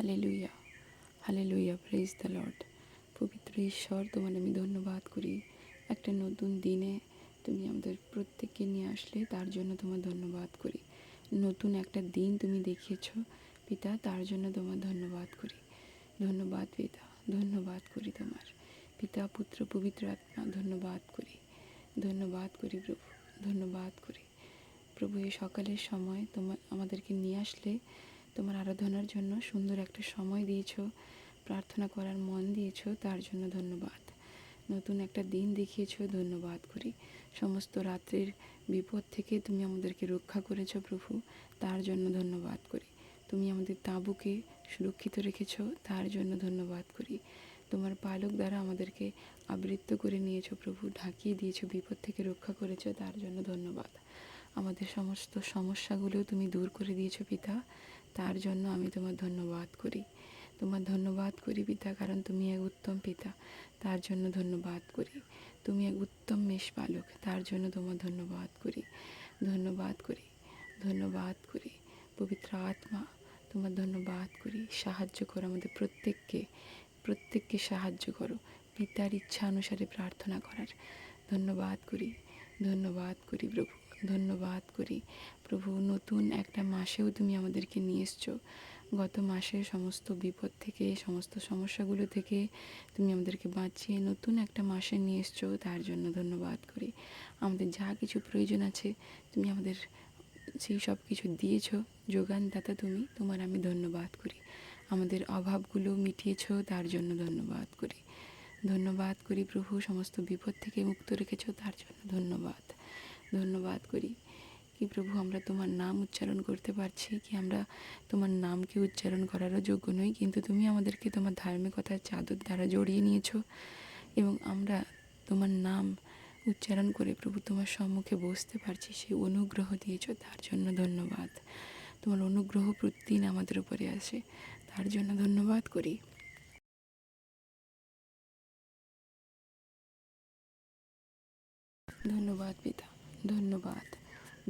হালে লুইয়া হালে praise the Lord পবিত্র ঈশ্বর, তোমার আমি ধন্যবাদ করি। একটা নতুন দিনে তুমি আমাদের প্রত্যেককে নিয়ে আসলে তার জন্য তোমার ধন্যবাদ করি। নতুন একটা দিন তুমি দেখিয়েছ, পিতা, তার জন্য তোমার ধন্যবাদ করি। ধন্যবাদ, পিতা, ধন্যবাদ করি তোমার। পিতা, পুত্র, পবিত্র আত্মা, ধন্যবাদ করি। ধন্যবাদ করি প্রভু, ধন্যবাদ করি। প্রভু, এই সকালের সময় তোমার আমাদেরকে নিয়ে আসলে তোমার আরাধনার জন্য সুন্দর একটা সময় দিয়েছ, প্রার্থনা করার মন দিয়েছ, তার জন্য ধন্যবাদ। নতুন একটা দিন দেখিয়েছ, ধন্যবাদ করি। সমস্ত রাত্রির বিপদ থেকে তুমি আমাদেরকে রক্ষা করেছ প্রভু, তার জন্য ধন্যবাদ করি। তুমি আমাদের তাঁবুকে সুরক্ষিত রেখেছ, তার জন্য ধন্যবাদ করি। তোমার পালক দ্বারা আমাদেরকে আবৃত্ত করে নিয়েছো প্রভু, ঢাকিয়ে দিয়েছ, বিপদ থেকে রক্ষা করেছ, তার জন্য ধন্যবাদ। আমাদের সমস্ত সমস্যাগুলো তুমি দূর করে দিয়েছ পিতা তার জন্য আমি তোমার ধন্যবাদ করি। তোমার ধন্যবাদ করি পিতা, কারণ তুমি এক উত্তম পিতা। তার জন্য ধন্যবাদ করি। তুমি এক উত্তম মেষ পালক, তার জন্য তোমার ধন্যবাদ করি। ধন্যবাদ করি। ধন্যবাদ করি। পবিত্র আত্মা, তোমার ধন্যবাদ করি। সাহায্য করো আমাদের প্রত্যেককে। প্রত্যেককে সাহায্য করো। পিতার ইচ্ছা অনুসারে প্রার্থনা করার। ধন্যবাদ করি। ধন্যবাদ করি প্রভু। ধন্যবাদ করি। প্রভু, নতুন একটা মাসেও তুমি আমাদেরকে নিয়ে এসছো। গত মাসে সমস্ত বিপদ থেকে, সমস্ত সমস্যাগুলো থেকে তুমি আমাদেরকে বাঁচিয়ে নতুন একটা মাসে নিয়ে এসছো, তার জন্য ধন্যবাদ করি। আমাদের যা কিছু প্রয়োজন আছে, তুমি আমাদের সেই সব কিছু দিয়েছ যোগানদাতা তুমি, তোমার আমি ধন্যবাদ করি। আমাদের অভাবগুলো মিটিয়েছ, তার জন্য ধন্যবাদ করি। ধন্যবাদ করি প্রভু, সমস্ত বিপদ থেকে মুক্ত রেখেছ, তার জন্য ধন্যবাদ। ধন্যবাদ করি। কি প্রভু, আমরা তোমার নাম উচ্চারণ করতে পারছি কি? আমরা তোমার নামকে উচ্চারণ করারও যোগ্য নই, কিন্তু তুমি আমাদেরকে তোমার ধার্মিকতার চাদর দ্বারা জড়িয়ে নিয়েছো এবং আমরা তোমার নাম উচ্চারণ করে প্রভু তোমার সম্মুখে বসতে পারছি, সেই অনুগ্রহ দিয়েছ, তার জন্য ধন্যবাদ। তোমার অনুগ্রহ প্রতিদিন আমাদের উপরে আসে, তার জন্য ধন্যবাদ করি। ধন্যবাদ পিতা। ধন্যবাদ।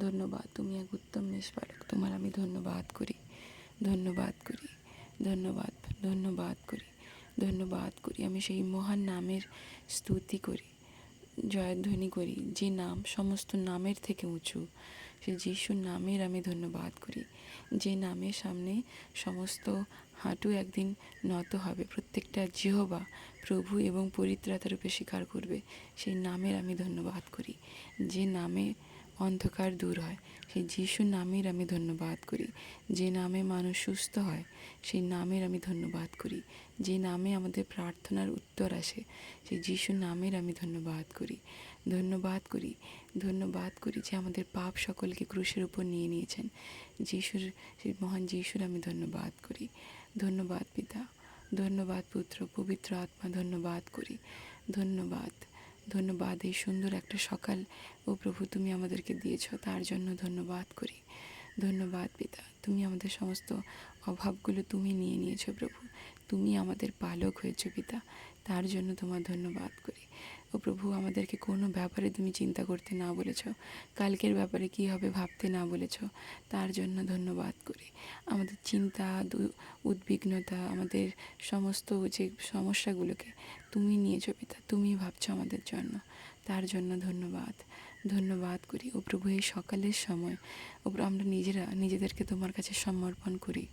ধন্যবাদ, তুমি এক উত্তম নিষ্পারক তোমার আমি ধন্যবাদ করি। ধন্যবাদ করি। ধন্যবাদ ধন্যবাদ করি। ধন্যবাদ করি। আমি সেই মহান নামের স্তুতি করি, জয়ধ্বনি করি, যে নাম সমস্ত নামের থেকে উঁচু। সে যিশুর নামের আমি ধন্যবাদ করি। যে নামের সামনে সমস্ত হাঁটু একদিন নত হবে। প্রত্যেকটা জিহবা প্রভু এবং পরিত্রাতার রূপে স্বীকার করবে। সেই নামের আমি ধন্যবাদ করি। যে নামে অন্ধকার দূর হয়, সেই যিশুর নামের আমি ধন্যবাদ করি। যে নামে মানুষ সুস্থ হয়, সেই নামের আমি ধন্যবাদ করি। যে নামে আমাদের প্রার্থনার উত্তর আসে, সেই যিশুর নামের আমি ধন্যবাদ করি। ধন্যবাদ করি ধন্যবাদ করি যে আমাদের পাপ সকলকে ক্রুশের উপর নিয়ে নিয়েছেন। যিশুর, সেই মহান যিশুর আমি ধন্যবাদ করি। ধন্যবাদ পিতা, ধন্যবাদ পুত্র, পবিত্র আত্মা, ধন্যবাদ করি। ধন্যবাদ ধন্যবাদ এই সুন্দর একটা সকাল। ও প্রভু, তুমি আমাদেরকে দিয়েছ, তার জন্য ধন্যবাদ করি। ধন্যবাদ পিতা, তুমি আমাদের সমস্ত অভাবগুলো তুমি নিয়ে নিয়েছো প্রভু। তুমি আমাদের পালক হয়েছ পিতা, তার জন্য তোমার ধন্যবাদ করি। ও প্রভু, আমাদেরকে কোনো ব্যাপারে তুমি চিন্তা করতে না বলেছ। কালকের ব্যাপারে কি হবে ভাবতে না বলেছ, তার জন্য ধন্যবাদ করি। আমাদের চিন্তা উদ্বিগ্নতা, আমাদের সমস্ত যে সমস্যাগুলোকে তুমি নিয়েছো পিতা তুমি ভাবছ আমাদের জন্য। তার জন্য ধন্যবাদ। ধন্যবাদ করি। ও প্রভু, এই সকালের সময় ও আমরা নিজেরা, নিজেদেরকে তোমার কাছে সমর্পণ করি।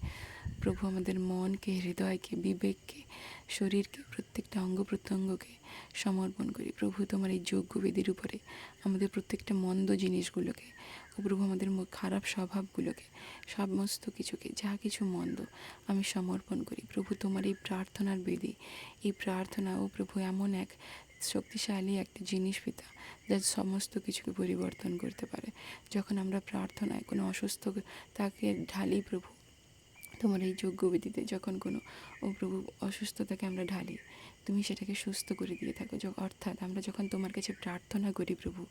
প্রভু, আমাদের মনকে, হৃদয়কে, বিবেককে, শরীরকে, প্রত্যেকটা অঙ্গ প্রত্যঙ্গকে সমর্পণ করি। প্রভু, তোমার এই যোগ্য বেদির উপরে আমাদের প্রত্যেকটা মন্দ জিনিসগুলোকে, ও প্রভু, আমাদের খারাপ স্বভাবগুলোকে, সমস্ত কিছুকে, যা কিছু মন্দ আমি সমর্পণ করি। প্রভু, তোমার এই প্রার্থনার বেদি এই প্রার্থনা ও প্রভু, এমন এক শক্তিশালী একটি জিনিস পিতা যা সমস্ত কিছুকে পরিবর্তন করতে পারে। যখন আমরা প্রার্থনায় কোনো অসুস্থ তাকে ঢালি, প্রভু, তোমার এই যোগ্য বিধিতে যখন কোনো ও প্রভু অসুস্থতাকে আমরা ঢালি, তুমি সেটাকে সুস্থ করে দিয়ে থাকো। অর্থাৎ আমরা যখন তোমার কাছে প্রার্থনা করি, প্রভু,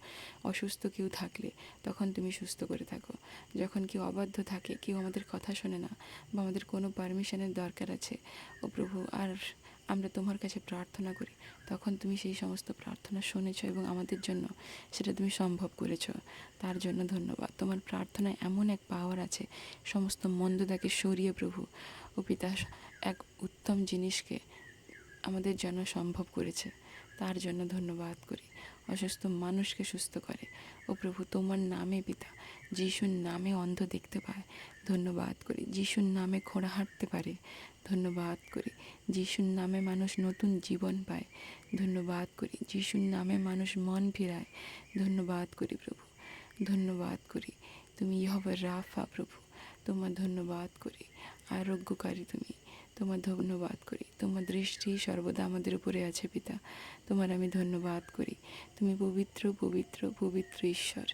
অসুস্থ কেউ থাকলে তখন তুমি সুস্থ করে থাকো। যখন কেউ অবাধ্য থাকে, কেউ আমাদের কথা শোনে না বা আমাদের কোনো পারমিশনের দরকার আছে, ও প্রভু, আর আমরা তোমার কাছে প্রার্থনা করি। তখন তুমি সেই সমস্ত প্রার্থনা শুনেছ এবং আমাদের জন্য সেটা তুমি সম্ভব করেছ। তার জন্য ধন্যবাদ। তোমার প্রার্থনায় এমন এক পাওয়ার আছে, সমস্ত মন্দতাকে সরিয়ে প্রভু, ও পিতা এক উত্তম জিনিসকে আমাদের জন্য সম্ভব করেছে। তার জন্য ধন্যবাদ করি। অসুস্থ মানুষকে সুস্থ করে। ও প্রভু, তোমার নামে পিতা, যিশুর নামে অন্ধ দেখতে পায়। ধন্যবাদ করি। যিশুর নামে খোঁড়া হাঁটতে পারে। ধন্যবাদ করি। যিশুর নামে মানুষ নতুন জীবন পায়। ধন্যবাদ করি। যিশুর নামে মানুষ মন ফেরায়। ধন্যবাদ করি প্রভু। ধন্যবাদ করি। তুমি ইহবে রাফা প্রভু। তোমার ধন্যবাদ করি। আরোগ্যকারী তুমি। তোমার ধন্যবাদ করি। তোমার দৃষ্টি সর্বদা আমাদের উপরে আছে পিতা। তোমার আমি ধন্যবাদ করি। তুমি পবিত্র পবিত্র পবিত্র ঈশ্বর।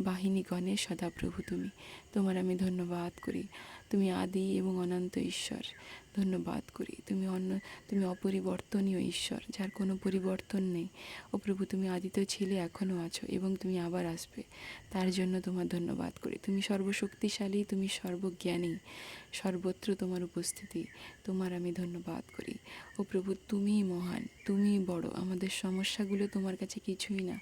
বাহিনী বাহিনীগণে সদাপ্রভু তুমি। তোমার আমি ধন্যবাদ করি। তুমি আদি এবং অনন্ত ঈশ্বর। ধন্যবাদ করি। তুমি অন্য, তুমি অপরিবর্তনীয় ঈশ্বর, যার কোনো পরিবর্তন নেই। ও প্রভু, তুমি আদিতে ছিলে, এখনও আছো এবং তুমি আবার আসবে। তার জন্য তোমার ধন্যবাদ করি। তুমি সর্বশক্তিশালী, তুমি সর্বজ্ঞানী। সর্বত্র তোমার উপস্থিতি, তোমার আমি ধন্যবাদ করি। ও প্রভু, তুমিই মহান, তুমিই বড়, আমাদের সমস্যাগুলো তোমার কাছে কিছুই না।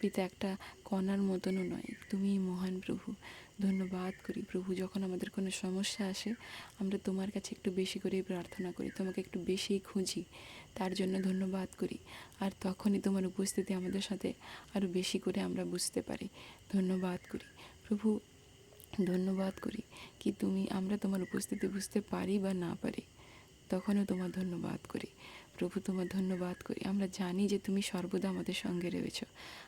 পিতা, একটা কণার মতনও নয়, তুমিই মহান প্রভু। ধন্যবাদ করি প্রভু, যখন আমাদের কোনো সমস্যা আসে, আমরা তোমার কাছে একটু বেশি করেই প্রার্থনা করি, তোমাকে একটু বেশিই খুঁজি, তার জন্য ধন্যবাদ করি। আর তখনই তোমার উপস্থিতি আমাদের সাথে আরও বেশি করে আমরা বুঝতে পারি। ধন্যবাদ করি। প্রভু ধন্যবাদ করি কি তুমি, আমরা তোমার উপস্থিতি বুঝতে পারি বা না পারি, তখনও তোমার ধন্যবাদ করি। প্রভু, তোমার ধন্যবাদ করি। আমরা জানি যে তুমি সর্বদা আমাদের সঙ্গে রয়েছ।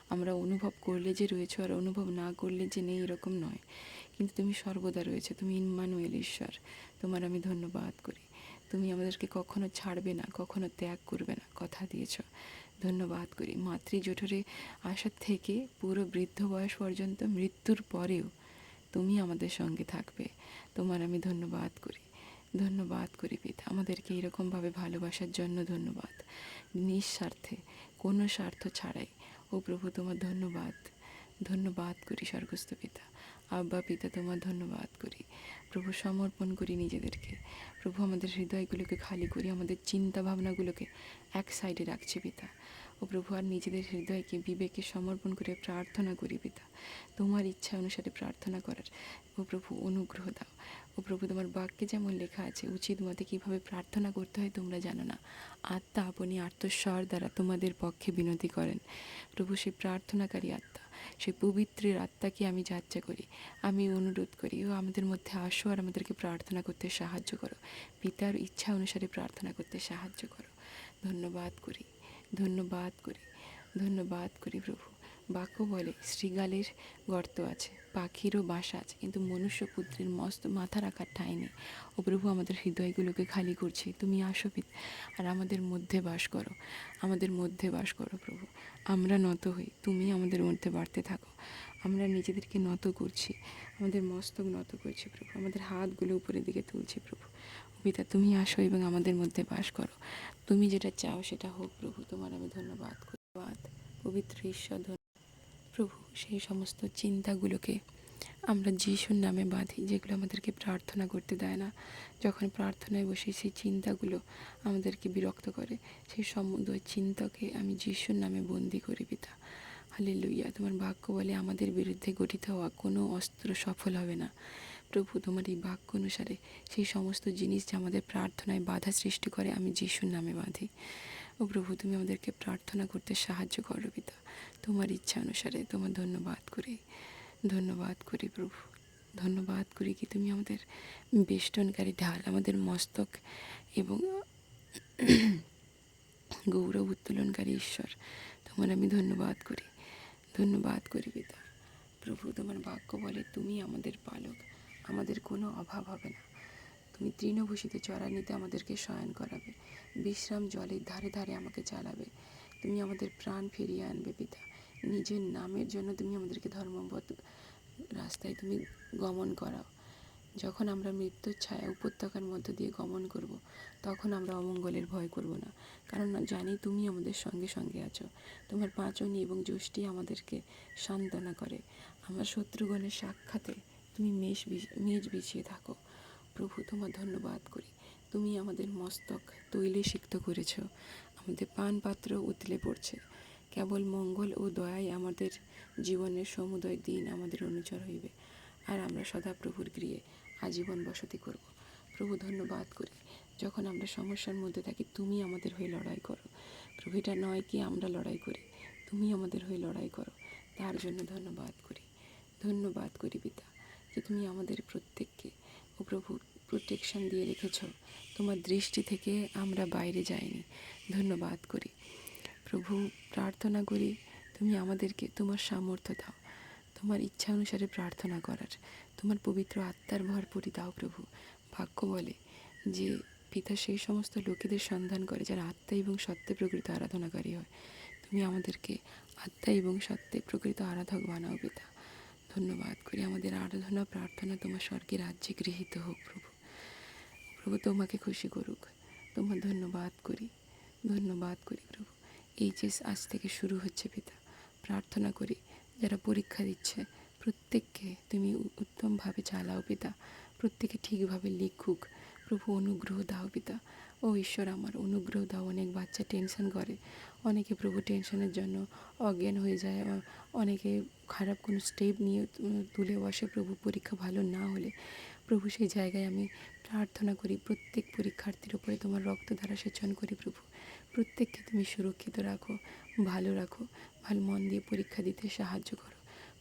আমরা অনুভব করলে যে রয়েছ আর অনুভব না করলে যে নেই এরকম নয়। কিন্তু তুমি সর্বদা রয়েছে। তুমি ইনমানুয়েল ঈশ্বর। তোমার আমি ধন্যবাদ করি। তুমি আমাদেরকে কখনো ছাড়বে না, কখনো ত্যাগ করবে না, কথা দিয়েছ। ধন্যবাদ করি। মাতৃ জঠরে আসার থেকে পুরো বৃদ্ধ বয়স পর্যন্ত মৃত্যুর পরেও তুমি আমাদের সঙ্গে থাকবে। তোমার আমি ধন্যবাদ করি। ধন্যবাদ করি পিতা। আমাদেরকে এরকমভাবে ভালোবাসার জন্য ধন্যবাদ। নিঃস্বার্থে, কোনো স্বার্থ ছাড়াই। ও প্রভু, তোমার ধন্যবাদ। ধন্যবাদ করি স্বর্গস্থ পিতা। আব্বা, পিতা, তোমার ধন্যবাদ করি। প্রভু, সমর্পণ করি নিজেদেরকে। প্রভু, আমাদের হৃদয়গুলোকে খালি করি। আমাদের চিন্তা ভাবনাগুলোকে এক সাইডে রাখছি পিতা। ও প্রভু, আর নিজেদের হৃদয়কে বিবেকে সমর্পণ করে প্রার্থনা করি পিতা। তোমার ইচ্ছা অনুসারে প্রার্থনা করার। ও প্রভু, অনুগ্রহ দাও। ও প্রভু, তোমার বাক্যে যেমন লেখা আছে, উচিত মতে কীভাবে প্রার্থনা করতে হয় তোমরা জানো না। আত্মা আপনি আত্মস্বর দ্বারা তোমাদের পক্ষে বিনতি করেন। প্রভু সেই প্রার্থনাকারী আত্মা। সেই পবিত্রের আত্মাকে আমি যাচ্চা করি। আমি অনুরোধ করি, ও আমাদের মধ্যে আসো আর আমাদেরকে প্রার্থনা করতে সাহায্য করো। পিতার ইচ্ছা অনুসারে প্রার্থনা করতে সাহায্য করো। ধন্যবাদ করি। ধন্যবাদ করি ধন্যবাদ করি প্রভু। বাক্য বলে শ্রীগালের গর্ত আছে, পাখিরও বাসা আছে, কিন্তু মনুষ্য পুত্রের মস্ত মাথা রাখার ঠাঁই নেই। ও প্রভু, আমাদের হৃদয়গুলোকে খালি করছে, তুমি আসো আর আমাদের মধ্যে বাস করো, আমাদের মধ্যে বাস করো প্রভু। আমরা নত হই, তুমি আমাদের মধ্যে বাড়তে থাকো, আমরা নিজেদেরকে নত করছি, আমাদের মস্তক নত করছি প্রভু, আমাদের হাতগুলো উপরের দিকে তুলছি প্রভু। পিতা, তুমি আসো এবং আমাদের মধ্যে বাস করো। তুমি যেটা চাও সেটা হোক, প্রভু, তোমার আমি ধন্যবাদ ধন্যবাদ। পবিত্র ঈশ্বর প্রভু, সেই সমস্ত চিন্তাগুলোকে আমরা যিশুর নামে বাঁধি, যেগুলো আমাদেরকে প্রার্থনা করতে দেয় না। যখন প্রার্থনায় বসে সেই চিন্তাগুলো আমাদেরকে বিরক্ত করে, সেই সমুদয় চিন্তাকে আমি যিশুর নামে বন্দি করি, পিতা। হালে লইয়া তোমার বাক্য বলে আমাদের বিরুদ্ধে গঠিত হওয়া কোনো অস্ত্র সফল হবে না। প্রভু তোমার এই বাক্য অনুসারে সেই সমস্ত জিনিস যা আমাদের প্রার্থনায় বাধা সৃষ্টি করে, আমি যিশুর নামে বাঁধি। ও প্রভু, তুমি আমাদেরকে প্রার্থনা করতে সাহায্য করো পিতা। তোমার ইচ্ছা অনুসারে তোমার ধন্যবাদ করি। ধন্যবাদ করি প্রভু। ধন্যবাদ করি কি তুমি আমাদের বেষ্টনকারী ঢাল, আমাদের মস্তক এবং গৌরব উত্তোলনকারী ঈশ্বর। তোমার আমি ধন্যবাদ করি। ধন্যবাদ করি পিতা। প্রভু, তোমার বাক্য বলে তুমি আমাদের পালক। আমাদের কোনো অভাব হবে না। তুমি তৃণভূষিত চড়ানিতে আমাদেরকে শয়ন করাবে। বিশ্রাম জলের ধারে ধারে আমাকে চালাবে। তুমি আমাদের প্রাণ ফিরিয়ে আনবে, পিতা। নিজের নামের জন্য তুমি আমাদেরকে ধর্মবদ্ধ রাস্তায় তুমি গমন করাও। যখন আমরা মৃত্যুর ছায়া উপত্যকার মধ্য দিয়ে গমন করব, তখন আমরা অমঙ্গলের ভয় করব না। কারণ জানি তুমি আমাদের সঙ্গে সঙ্গে আছো। তোমার পাঁচনি এবং যষ্টি আমাদেরকে সান্ত্বনা করে। আমার শত্রুগণের সাক্ষাতে তুমি মেষ মেজ বিছিয়ে থাকো। প্রভু, তোমার ধন্যবাদ করি। তুমি আমাদের মস্তক তৈলে সিক্ত করেছ। আমাদের পান পাত্র উতলে পড়ছে। কেবল মঙ্গল ও দয়াই আমাদের জীবনের সমুদয় দিন আমাদের অনুচর হইবে। আর আমরা সদা প্রভুর গৃহে আজীবন বসতি করব। প্রভু, ধন্যবাদ করি। যখন আমরা সমস্যার মধ্যে থাকি, তুমি আমাদের হয়ে লড়াই করো। প্রভু, এটা নয় কি আমরা লড়াই করি। তুমি আমাদের হয়ে লড়াই করো। তার জন্য ধন্যবাদ করি। ধন্যবাদ করি পিতা। যে তুমি আমাদের প্রত্যেককে ও প্রভু প্রোটেকশন দিয়ে রেখেছ, তোমার দৃষ্টি থেকে আমরা বাইরে যাইনি। ধন্যবাদ করি। প্রভু, প্রার্থনা করি তুমি আমাদেরকে তোমার সামর্থ্য দাও। তোমার ইচ্ছা অনুসারে প্রার্থনা করার। তোমার পবিত্র আত্মার ভরপুরি দাও প্রভু। ভাগ্য বলে যে পিতা সেই সমস্ত লোকেদের সন্ধান করে যারা আত্মা এবং সত্যে প্রকৃত আরাধনাকারী হয়। তুমি আমাদেরকে আত্মা এবং সত্যে প্রকৃত আরাধক বানাও পিতা। ধন্যবাদ করি। আমাদের আরাধনা, প্রার্থনা তোমার স্বর্গে রাজ্যে গৃহীত হোক প্রভু। প্রভু, তোমাকে খুশি করুক। তোমার ধন্যবাদ করি। ধন্যবাদ করি প্রভু। এইচএস আজ থেকে শুরু হচ্ছে পিতা। প্রার্থনা করি, যারা পরীক্ষা দিচ্ছে, প্রত্যেককে তুমি উত্তমভাবে চালাও পিতা। প্রত্যেকে ঠিকভাবে লিখুক। প্রভু, অনুগ্রহ দাও পিতা। ও ঈশ্বর, আমার অনুগ্রহ দাও, অনেক বাচ্চা টেনশন করে। অনেকে প্রভু টেনশনের জন্য অজ্ঞান হয়ে যায়। অনেকে খারাপ কোনো স্টেপ নিয়ে তুলে বসে প্রভু পরীক্ষা ভালো না হলে। প্রভু, সেই জায়গায় আমি প্রার্থনা করি, প্রত্যেক পরীক্ষার্থীর উপরে তোমার রক্ত দ্বারা সেচন করি প্রভু। প্রত্যেককে তুমি সুরক্ষিত রাখো, ভালো রাখো, ভালো মন দিয়ে পরীক্ষা দিতে সাহায্য করো।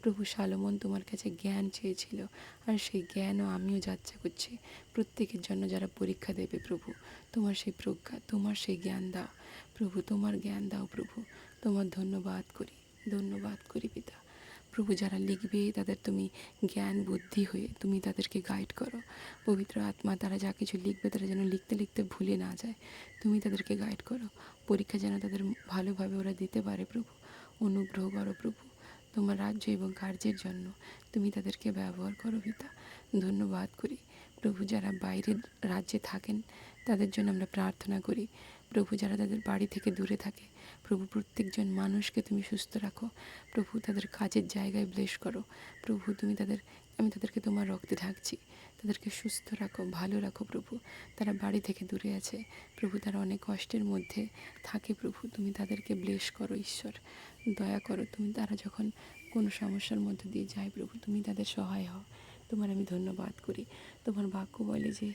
প্রভু সালমন তোমার কাছে জ্ঞান চেয়েছিল, আর সেই জ্ঞানও আমিও যাচ্ছা করছি। প্রত্যেকের জন্য যারা পরীক্ষা দেবে প্রভু, তোমার সেই প্রজ্ঞা, তোমার সেই জ্ঞান দাও। প্রভু, তোমার জ্ঞান দাও প্রভু, তোমার ধন্যবাদ করি ধন্যবাদ করি পিতা। প্রভু, যারা লিখবে, তাদের তুমি জ্ঞান, বুদ্ধি হয়ে তুমি তাদেরকে গাইড করো। পবিত্র আত্মা, তারা যা কিছু লিখবে, তারা যেন লিখতে লিখতে ভুলে না যায়, তুমি তাদেরকে গাইড করো। পরীক্ষা যেন তাদের ভালোভাবে ওরা দিতে পারে প্রভু। অনুগ্রহ করো প্রভু। তোমার রাজ্য এবং কার্যের জন্য তুমি তাদেরকে ব্যবহার করো পিতা। ধন্যবাদ করি। প্রভু, যারা বাইরের রাজ্যে থাকেন, তাদের জন্য আমরা প্রার্থনা করি। প্রভু, যারা তাদের বাড়ি থেকে দূরে থাকে, প্রভু, প্রত্যেকজন মানুষকে তুমি সুস্থ রাখো। প্রভু, তাদের কাজের জায়গায় ব্লেস করো। প্রভু, তুমি তাদের, আমি তাদেরকে তোমার রক্তে ঢাকছি। তাদেরকে সুস্থ রাখো, ভালো রাখো প্রভু। তারা বাড়ি থেকে দূরে আছে। প্রভু, তারা অনেক কষ্টের মধ্যে থাকে প্রভু। তুমি তাদেরকে ব্লেস করো, ঈশ্বর। দয়া করো, তুমি তারা যখন কোনো সমস্যার মধ্যে দিয়ে যায় প্রভু, তুমি তাদের সহায় হও। তোমার আমি ধন্যবাদ করি। তোমার বাক্য বলে যে,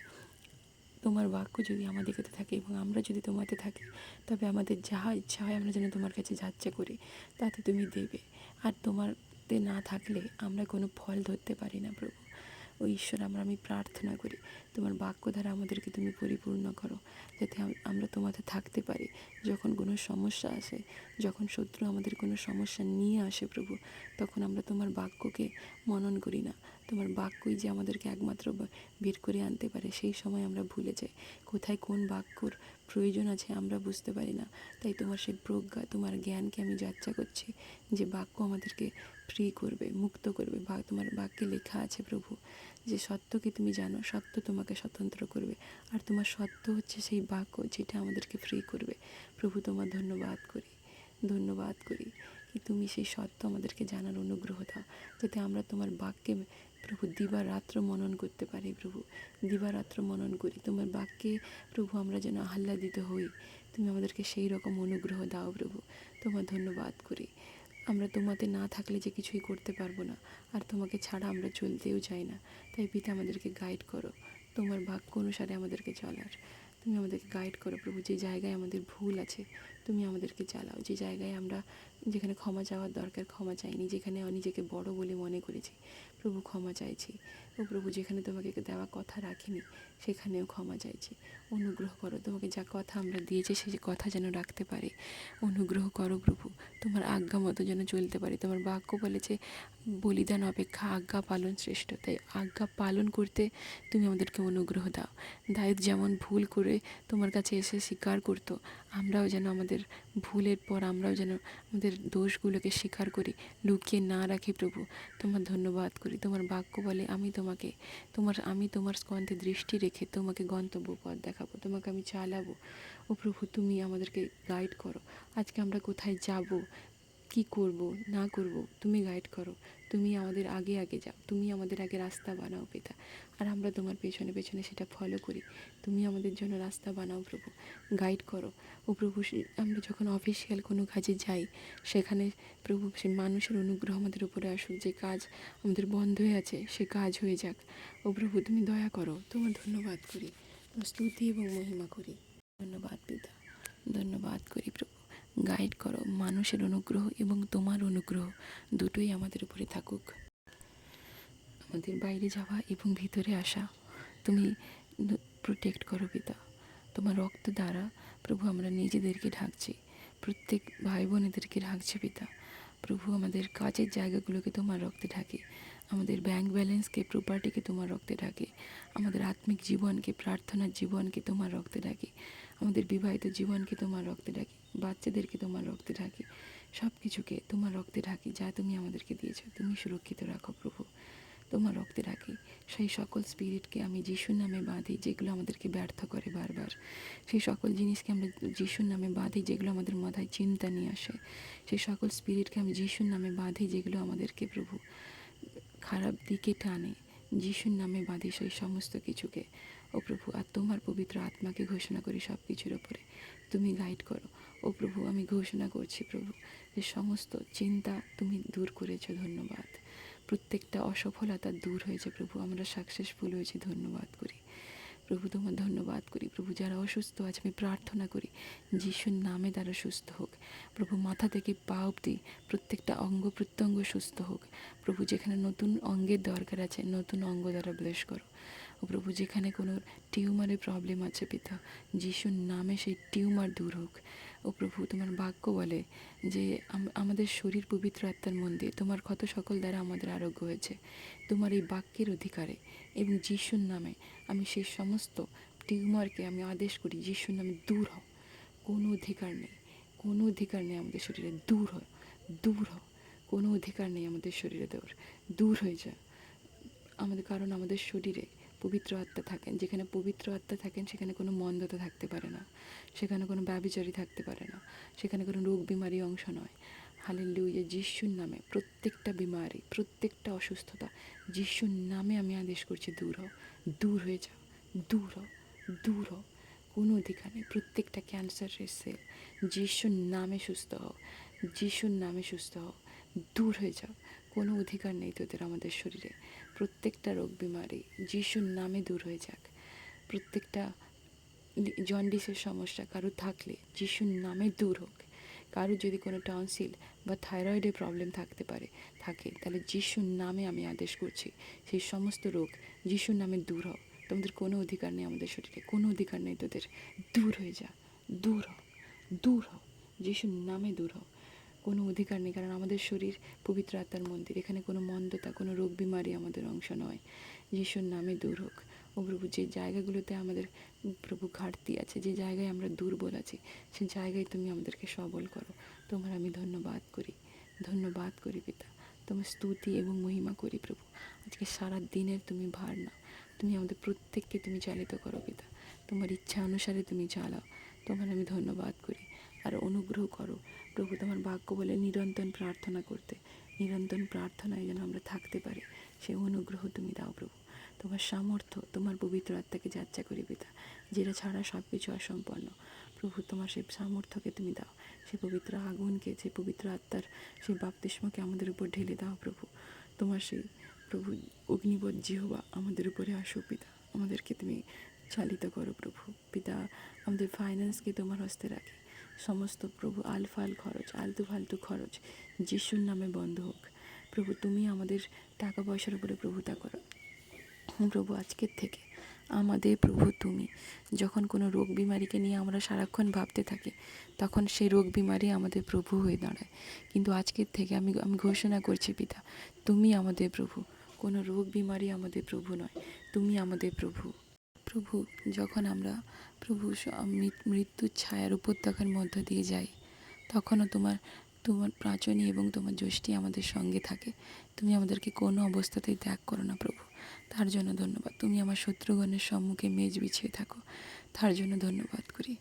তোমার বাক্য যদি আমাদের কাছে থাকে এবং আমরা যদি তোমাতে থাকি, তবে আমাদের যাহা ইচ্ছা হয় আমরা যেন তোমার কাছে যাচ্ছে করি, তাতে তুমি দেবে। আর তোমারতে না থাকলে আমরা কোনো ফল ধরতে পারি না প্রভু। ও ঈশ্বর, আমরা, আমি প্রার্থনা করি, তোমার বাক্য দ্বারা আমাদেরকে তুমি পরিপূর্ণ করো, যাতে আমরা তোমাতে থাকতে পারি। যখন কোনো সমস্যা আসে, যখন শত্রু আমাদের কোনো সমস্যা নিয়ে আসে প্রভু, তখন আমরা তোমার বাক্যকে মনন করি না। তোমার বাক্যই যে আমাদেরকে একমাত্র বের করে আনতে পারে, সেই সময় আমরা ভুলে যাই। কোথায় কোন বাক্যর প্রয়োজন আছে আমরা বুঝতে পারি না। তাই তোমার সেই প্রজ্ঞা, তোমার জ্ঞানকে আমি যাচ্ছা করছি যে বাক্য আমাদেরকে ফ্রি করবে, মুক্ত করবে। বা তোমার বাক্যে লেখা আছে, প্রভু, যে সত্যকে তুমি জানো, সত্য তোমাকে স্বতন্ত্র করবে। আর তোমার সত্য হচ্ছে সেই বাক্য যেটা আমাদেরকে ফ্রি করবে। প্রভু, তোমার ধন্যবাদ করি ধন্যবাদ করি। কি তুমি সেই সত্য আমাদেরকে জানার অনুগ্রহ দাও, যাতে আমরা তোমার বাক্যে প্রভু, দিবারাত্র মনন করতে পারি প্রভু, দিবারাত্র মনন করি। তোমার বাক্যে প্রভু আমরা যেন আহ্লাদিত হই। তুমি আমাদেরকে সেই রকম অনুগ্রহ দাও প্রভু। তোমার ধন্যবাদ করি। আমরা তোমাতে না থাকলে যে কিছুই করতে পারব না, আর তোমাকে ছাড়া আমরা চলতেও চাই না। তাই পিতা আমাদেরকে গাইড করো। তোমার বাক্য অনুসারে আমাদেরকে চলার। তুমি আমাদেরকে গাইড করো প্রভু। যে জায়গায় আমাদের ভুল আছে, তুমি আমাদেরকে চালাও। যে জায়গায় আমরা যেখানে ক্ষমা চাওয়ার দরকার, ক্ষমা চাইনি, যেখানে নিজেকে বড় বলে মনে করেছি, প্রভু, ক্ষমা চাইছি। ও প্রভু, যেখানে তোমাকে দেওয়া কথা রাখিনি, সেখানেও ক্ষমা চাইছি। অনুগ্রহ করো, তোমাকে যা কথা আমরা দিয়েছি সেই কথা যেন রাখতে পারে। অনুগ্রহ করো প্রভু, তোমার আজ্ঞা মতো যেন চলতে পারে। তোমার বাক্য বলে যে বলিদান, অপেক্ষা, আজ্ঞা পালন শ্রেষ্ঠ। তাই আজ্ঞা পালন করতে তুমি আমাদেরকে অনুগ্রহ দাও। দায়িত্ব যেমন ভুল করে তোমার কাছে এসে স্বীকার করতো আমরাও যেন আমাদের ভুলের পর আমরাও যেন আমাদের দোষগুলোকে স্বীকার করি, লুকিয়ে না রাখি প্রভু। তোমার ধন্যবাদ করি। তোমার বাক্য বলে আমি তোমাকে, তোমার, আমি তোমার স্কন্ধে দৃষ্টি রেখে তোমাকে গন্তব্য পথ দেখাবো। তোমাকে আমি চালাবো। ও প্রভু, তুমি আমাদেরকে গাইড করো। আজকে আমরা কোথায় যাব? কি করব, না করব, তুমি গাইড করো। তুমি আমাদের আগে আগে যাও। তুমি আমাদের আগে রাস্তা বানাও পিতা। আর আমরা তোমার পেছনে পেছনে সেটা ফলো করি। তুমি আমাদের জন্য রাস্তা বানাও প্রভু। গাইড করো। ও প্রভু আমরা যখন অফিসিয়াল কোনো কাজে যাই, সেখানে প্রভু, সে মানুষের অনুগ্রহ আমাদের উপরে আসুক। যে কাজ আমাদের বন্ধ হয়ে আছে, সে কাজ হয়ে যাক। ও প্রভু, তুমি দয়া করো। তোমার ধন্যবাদ করি। স্তুতি এবং মহিমা করি। ধন্যবাদ পিতা। ধন্যবাদ করি প্রভু। গাইড করো, মানুষের অনুগ্রহ এবং তোমার অনুগ্রহ দুটোই আমাদের উপরে থাকুক। আমাদের বাইরে যাওয়া এবং ভিতরে আসা, তুমি প্রোটেক্ট করো পিতা। তোমার রক্ত দ্বারা প্রভু আমরা নিজেদেরকে ঢাকছি, প্রত্যেক ভাই বোনেদেরকে ঢাকছি পিতা। প্রভু আমাদের কাজের জায়গাগুলোকে তোমার রক্তে ঢাকে, আমাদের ব্যাংক ব্যালেন্সকে প্রপার্টিকে তোমার রক্তে ঢাকে, আমাদের আত্মিক জীবনকে, প্রার্থনার জীবনকে তোমার রক্তে ঢাকে, আমাদের বিবাহিত জীবনকে তোমার রক্তে ঢাকি। বাচ্চাদেরকে তোমার রক্তে ঢাকি সব কিছুকে তোমার রক্তে ঢাকি যা তুমি আমাদেরকে দিয়েছ। তুমি সুরক্ষিত রাখো প্রভু। তোমার রক্তে রাখি সেই সকল স্পিরিটকে আমি যিশুর নামে বাঁধি, যেগুলো আমাদেরকে ব্যর্থ করে বারবার। সেই সকল জিনিসকে আমরা যিশুর নামে বাঁধি, যেগুলো আমাদের মাথায় চিন্তা নিয়ে আসে। সেই সকল স্পিরিটকে আমি যিশুর নামে বাঁধি, যেগুলো আমাদেরকে প্রভু খারাপ দিকে টানে। যিশুর নামে বাঁধি সেই সমস্ত কিছুকে। ও প্রভু, আর তোমার পবিত্র আত্মাকে ঘোষণা করি সব কিছুর ওপরে তুমি গাইড করো। ও প্রভু, আমি ঘোষণা করছি প্রভু, যে সমস্ত চিন্তা তুমি দূর করেছ, ধন্যবাদ। প্রত্যেকটা অসফলতা দূর হয়েছে প্রভু, আমরা সাকসেসফুল হয়েছি, ধন্যবাদ করি। প্রভু, তোমার ধন্যবাদ করি। প্রভু, যারা অসুস্থ আছে, আমি প্রার্থনা করি, যিশুর নামে তারা সুস্থ হোক। প্রভু, মাথা থেকে পা অব্দি প্রত্যেকটা অঙ্গ প্রত্যঙ্গ সুস্থ হোক। প্রভু, যেখানে নতুন অঙ্গের দরকার আছে, নতুন অঙ্গ দ্বারা ব্লেস করো। প্রভু, যেখানে কোনো টিউমারের প্রবলেম আছে পিতা, যিশুর নামে সেই টিউমার দূর হোক। ও প্রভু, তোমার বাক্য বলে যে আমাদের শরীর পবিত্র আত্মার মন্দির, তোমার ক্ষত সকল দ্বারা আমাদের আরোগ্য হয়েছে। তোমার এই বাক্যের অধিকারে এবং যিশুর নামে আমি সেই সমস্ত টিউমারকে আমি আদেশ করি, যিশুর নামে দূর হও। কোনো অধিকার নেই, কোনো অধিকার নেই আমাদের শরীরে, দূর হয় দূর হও। কোনো অধিকার নেই আমাদের শরীরে দেওয়ার দূর হয়ে যায় আমাদের কারণ আমাদের শরীরে পবিত্র আত্মা থাকেন, যেখানে পবিত্র আত্মা থাকেন, সেখানে কোনো মন্দতা থাকতে পারে না, সেখানে কোনো ব্যবিচারী থাকতে পারে না, সেখানে কোনো রোগ বিমারি অংশ নয়। হালে লুইয়ে যিশুর নামে প্রত্যেকটা বিমারি, প্রত্যেকটা অসুস্থতা, যিশুর নামে আমি আদেশ করছি, দূর হও, দূর হয়ে যাও, দূর হও দূর হও। কোনো অধিকার নেই, প্রত্যেকটা ক্যান্সারের সেল, যিশুর নামে সুস্থ হও, যিশুর নামে সুস্থ হও, দূর হয়ে যাও। কোনো অধিকার নেই তোদের আমাদের শরীরে। প্রত্যেকটা রোগ বিমারি যিশুর নামে দূর হয়ে যাক। প্রত্যেকটা জন্ডিসের সমস্যা কারও থাকলে যিশুর নামে দূর হোক। কারও যদি কোনো টনসিল বা থাইরয়েডের প্রবলেম থাকতে পারে, থাকে, তাহলে যিশুর নামে আমি আদেশ করছি, সেই সমস্ত রোগ যিশুর নামে দূর হও। তোমাদের কোনো অধিকার নেই আমাদের শরীরে, কোনো অধিকার নেই তোদের। দূর হয়ে যা, দূর হও দূর হও, যিশুর নামে দূর হও। কোনো অধিকার নেই, কারণ আমাদের শরীর পবিত্র আত্মার মন্দির। এখানে কোনো মন্দতা, কোনো রোগ বিমারি আমাদের অংশ নয়। যিশুর নামে দূর হোক। ও প্রভু, যে জায়গাগুলোতে আমাদের প্রভু ঘাটতি আছে, যে জায়গায় আমরা দুর্বল আছি, সে জায়গায় তুমি আমাদেরকে সবল করো। তোমার আমি ধন্যবাদ করি। ধন্যবাদ করি পিতা। তোমার স্তুতি এবং মহিমা করি প্রভু। আজকে সারা দিনের তুমি ভার নাও। তুমি আমাদের প্রত্যেককে তুমি চালিত করো পিতা। তোমার ইচ্ছা অনুসারে তুমি চালাও। তোমার আমি ধন্যবাদ করি। আর অনুগ্রহ করো, প্রভু তোমার বাক্য বলে নিরন্তর প্রার্থনা করতে, নিরন্তর প্রার্থনায় যেন আমরা থাকতে পারি। সে অনুগ্রহ তুমি দাও প্রভু। তোমার সামর্থ্য, তোমার পবিত্র আত্মাকে যাত্রা করি পিতা, যেটা ছাড়া সব কিছু অসম্পন্ন। প্রভু তোমার সেই সামর্থ্যকে তুমি দাও সেই পবিত্র আগুনকে সেই পবিত্র আত্মার সেই বাপতিস্মকে আমাদের উপর ঢেলে দাও প্রভু। তোমার সেই প্রভু অগ্নিবৎ জিহবা আমাদের উপরে আসো পিতা, আমাদেরকে তুমি চালিত করো প্রভু। পিতা, আমাদের ফাইন্যান্সকে তোমার হস্তে রাখি। সমস্ত প্রভু আলফাল খরচ, আলতু ফালতু খরচ যিশুর নামে বন্ধ হোক। প্রভু, তুমি আমাদের টাকা পয়সার উপরে প্রভুতা করো। প্রভু, আজকের থেকে আমাদের প্রভু তুমি। যখন কোনো রোগ বিমারিকে নিয়ে আমরা সারাক্ষণ ভাবতে থাকি, তখন সেই রোগ বিমারি আমাদের প্রভু হয়ে দাঁড়ায়। কিন্তু আজকের থেকে আমি আমি ঘোষণা করছি, পিতা, তুমি আমাদের প্রভু। কোনো রোগ বিমারি আমাদের প্রভু নয়, তুমি আমাদের প্রভু। প্রভু, যখন আমরা প্রভু মৃত্যুর ছায়ার উপত্যকার মধ্য দিয়ে যাই, তখনও তোমার তোমার প্রাচনী এবং তোমার যষ্টি আমাদের সঙ্গে থাকে। তুমি আমাদেরকে কোনো অবস্থাতেই ত্যাগ করো না প্রভু। তার জন্য ধন্যবাদ। তুমি আমার শত্রুগণের সম্মুখে মেজ বিছিয়ে থাকো। তার জন্য ধন্যবাদ করি।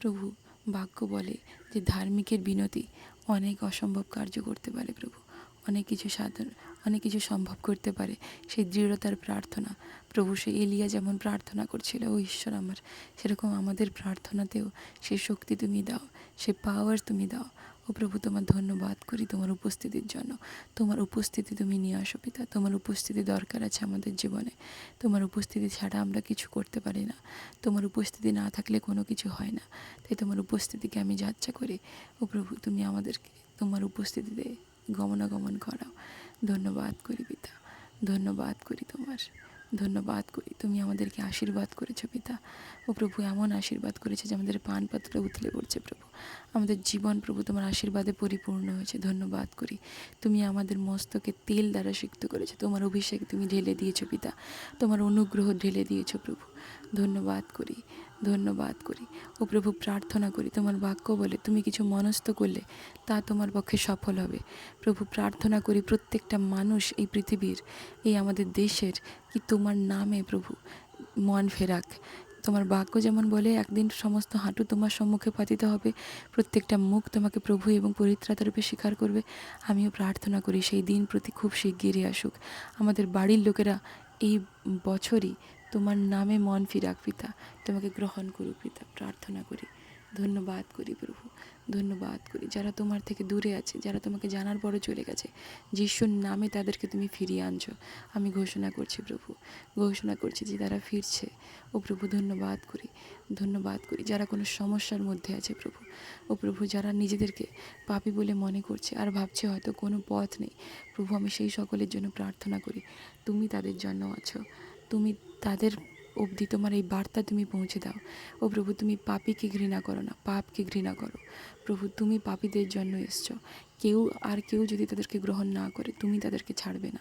প্রভু, বাক্য বলে যে ধার্মিকের বিনতি অনেক অসম্ভব কার্য করতে পারে প্রভু। অনেক কিছু সাধন অনেক কিছু সম্ভব করতে পারে। সেই দৃঢ়তার প্রার্থনা। প্রভু সে এলিয়া যেমন প্রার্থনা করছিল, ও ঈশ্বর আমার, সেরকম আমাদের প্রার্থনাতেও সেই শক্তি তুমি দাও সে পাওয়ার তুমি দাও। ও প্রভু, তোমার ধন্যবাদ করি তোমার উপস্থিতির জন্য। তোমার উপস্থিতি তুমি নিয়ে আসো পিতা, তোমার উপস্থিতি দরকার আছে আমাদের জীবনে। তোমার উপস্থিতি ছাড়া আমরা কিছু করতে পারি না। তোমার উপস্থিতি না থাকলে কোনো কিছু হয় না। তাই তোমার উপস্থিতিকে আমি যাচ্ছা করি। ও প্রভু, তুমি আমাদেরকে তোমার উপস্থিতিতে গমনাগমন করাও। ধন্যবাদ করি পিতা। ধন্যবাদ করি তোমার। ধন্যবাদ করি। তুমি আমাদেরকে আশীর্বাদ করেছ পিতা। ও প্রভু, এমন আশীর্বাদ করেছে যে আমাদের পান পাত্র উথলে পড়ছে প্রভু। আমাদের জীবন প্রভু তোমার আশীর্বাদে পরিপূর্ণ হয়েছে। ধন্যবাদ করি। তুমি আমাদের মস্তকে তেল দ্বারা সিক্ত করেছ। তোমার অভিষেক তুমি ঢেলে দিয়েছ পিতা। তোমার অনুগ্রহ ঢেলে দিয়েছ প্রভু। ধন্যবাদ করি। ধন্যবাদ করি। ও প্রভু প্রার্থনা করি, তোমার বাক্য বলে, তুমি কিছু মনস্থ করলে তা তোমার পক্ষে সফল হবে। প্রভু প্রার্থনা করি, প্রত্যেকটা মানুষ এই পৃথিবীর, এই আমাদের দেশের, কি তোমার নামে প্রভু মন ফেরাক। তোমার বাক্য যেমন বলে, একদিন সমস্ত হাঁটু তোমার সম্মুখে পাতিতে হবে, প্রত্যেকটা মুখ তোমাকে প্রভু এবং পরিত্রাতার রূপে স্বীকার করবে। আমিও প্রার্থনা করি, সেই দিন প্রতি খুব শিগগিরই আসুক। আমাদের বাড়ির লোকেরা এই বছরই তোমার নামে মন ফিরাক পিতা। তোমাকে গ্রহণ করুক পিতা, প্রার্থনা করি। ধন্যবাদ করি প্রভু, ধন্যবাদ করি। যারা তোমার থেকে দূরে আছে, যারা তোমাকে জানার পরও চলে গেছে, যিশুর নামে তাদেরকে তুমি ফিরিয়ে আনছো, আমি ঘোষণা করছি প্রভু, ঘোষণা করছি যে তারা ফিরছে। ও প্রভু, ধন্যবাদ করি ধন্যবাদ করি। যারা কোনো সমস্যার মধ্যে আছে প্রভু, ও প্রভু, যারা নিজেদেরকে পাপি বলে মনে করছে আর ভাবছে হয়তো কোনো পথ নেই, প্রভু, আমি সেই সকলের জন্য প্রার্থনা করি, তুমি তাদের জন্য আছো। তুমি তাদের অবধি তোমার এই বার্তা তুমি পৌঁছে দাও। ও প্রভু, তুমি পাপীকে ঘৃণা করো না, পাপকে ঘৃণা করো। প্রভু, তুমি পাপীদের জন্য এসছো। কেউ আর কেউ যদি তাদেরকে গ্রহণ না করে, তুমি তাদেরকে ছাড়বে না।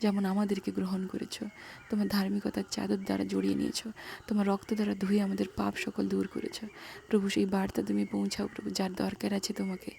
যেমন আমাদেরকে গ্রহণ করেছ। তোমার ধার্মিকতার চাদর দ্বারা জড়িয়ে নিয়েছো। তোমার রক্ত দ্বারা ধুয়ে আমাদের পাপ সকল দূর করেছ। প্রভু, সেই বার্তা তুমি পৌঁছাও প্রভু, যার দরকার আছে তোমাকে।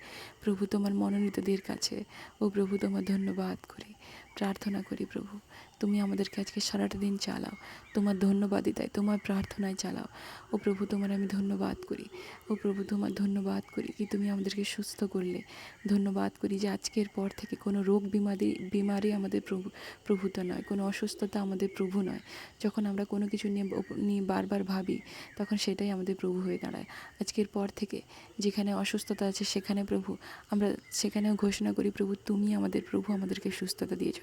প্রভু, তোমার মনোনীতদের কাছে। ও প্রভু, তোমার ধন্যবাদ করি। প্রার্থনা করি প্রভু। তুমি আমাদেরকে আজকে সারাটা দিন চালাও। তোমার ধন্যবাদিতায় তোমার প্রার্থনায় চালাও। ও প্রভু, তোমার আমি ধন্যবাদ করি। ও প্রভু, তোমার ধন্যবাদ করি কি তুমি আমাদেরকে সুস্থ করলে। ধন্যবাদ করি যে আজকের পর থেকে কোনো রোগ বিমারি বিমারি আমাদের প্রভু, প্রভূত নয়, কোনো অসুস্থতা আমাদের প্রভু নয়। যখন আমরা কোনো কিছু নিয়ে নিয়ে বারবার ভাবি, তখন সেটাই আমাদের প্রভু হয়ে দাঁড়ায়। আজকের পর থেকে যেখানে অসুস্থতা আছে সেখানে প্রভু, আমরা সেখানেও ঘোষণা করি, প্রভু, তুমি আমাদের প্রভু, আমাদেরকে সুস্থতা দিয়েছ।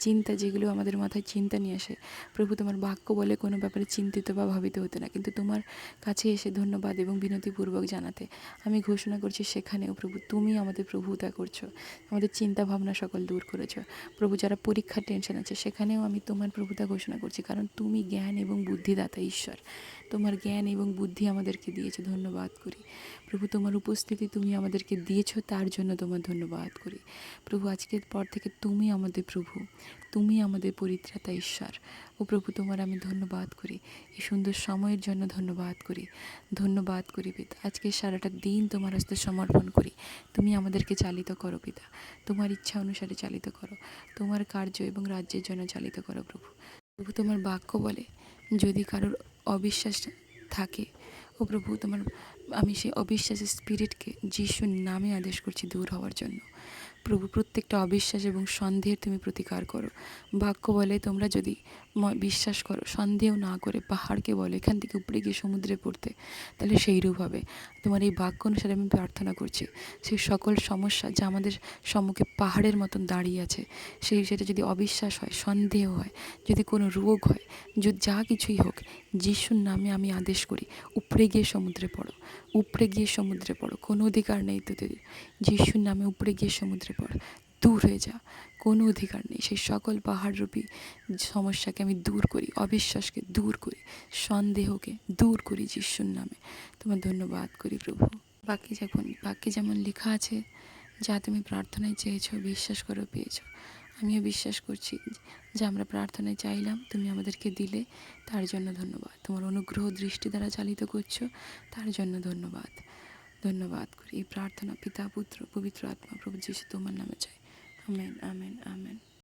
চিন্তা যেগুলো আমাদের মাথায় চিন্তা নিয়ে আসে। প্রভু তোমার বাক্য বলে কোনো ব্যাপারে চিন্তিত বা ভাবিত হতে না। কিন্তু তোমার কাছে এসে ধন্যবাদ এবং বিনতিপূর্বক জানাতে। আমি ঘোষণা করছি সেখানেও, প্রভু, তুমি আমাদের প্রভুতা করছ। আমাদের চিন্তা ভাবনা সকল দূর করেছ। প্রভু, যারা পরীক্ষার টেনশন আছে, সেখানেও আমি তোমার প্রভুতা ঘোষণা করছি। কারণ তুমি জ্ঞান এবং বুদ্ধিদাতা ঈশ্বর। তোমার জ্ঞান এবং বুদ্ধি আমাদেরকে দিয়েছ, ধন্যবাদ করি। প্রভু, তোমার উপস্থিতি তুমি আমাদেরকে দিয়েছ, তার জন্য তোমার ধন্যবাদ করি। প্রভু, আজকের পর থেকে তুমি আমাদের প্রভু, তুমি আমাদের পরিত্রাতা ঈশ্বর। ও প্রভু, তোমার আমি ধন্যবাদ করি। এই সুন্দর সময়ের জন্য ধন্যবাদ করি। ধন্যবাদ করি পিতা। আজকে সারাটা দিন তোমার হস্তে সমর্পণ করি। তুমি আমাদেরকে চালিত করো পিতা। তোমার ইচ্ছা অনুসারে চালিত করো। তোমার কার্য এবং রাজ্যের জন্য চালিত করো প্রভু। প্রভু, তোমার বাক্য বলে, যদি কারোর অবিশ্বাস থাকে। ও প্রভু, তোমার, আমি সেই অবিশ্বাসের স্পিরিটকে যিশুর নামে আদেশ করছি দূর হওয়ার জন্য। প্রভু, প্রত্যেকটা অবিশ্বাস এবং সন্দেহের তুমি প্রতিকার করো। বাক্য বলে, তোমরা যদি বিশ্বাস করো, সন্দেহ না করে পাহাড়কে বলো, এখান থেকে উপরে গিয়ে সমুদ্রে পড়তে, তাহলে সেইরূপ হবে। তোমার এই বাক্য অনুসারে আমি প্রার্থনা করছি সেই সকল সমস্যা যা আমাদের সম্মুখে পাহাড়ের মতন দাঁড়িয়ে আছে সেই সেটা যদি অবিশ্বাস হয়, সন্দেহ হয়, যদি কোনো রোগ হয় যা কিছুই হোক, যিশুর নামে আমি আদেশ করি, উপরে গিয়ে সমুদ্রে পড়ো। উপরে গিয়ে সমুদ্রে পড়ো। কোনো অধিকার নেই তোদের। যিশুর নামে উপরে গিয়ে সমুদ্রে পড়। দূর হয়ে যা। কোনো অধিকার নেই। সেই সকল পাহাড়রূপী সমস্যাকে আমি দূর করি, অবিশ্বাসকে দূর করি, সন্দেহকে দূর করি যিশুর নামে। তোমার ধন্যবাদ করি প্রভু। বাকি যখন, বাকি যেমন লেখা আছে, যা তুমি প্রার্থনায় চেয়েছো, বিশ্বাস করো পেয়েছ, আমিও বিশ্বাস করছি যে আমরা প্রার্থনায় চাইলাম, তুমি আমাদেরকে দিলে, তার জন্য ধন্যবাদ। তোমার অনুগ্রহ দৃষ্টি দ্বারা চালিত করছ, তার জন্য ধন্যবাদ। ধন্যবাদ করি। এই প্রার্থনা, পিতা, পুত্র, পবিত্র আত্মা, প্রভু যিশু তোমার নামে চাই। Amen amen amen.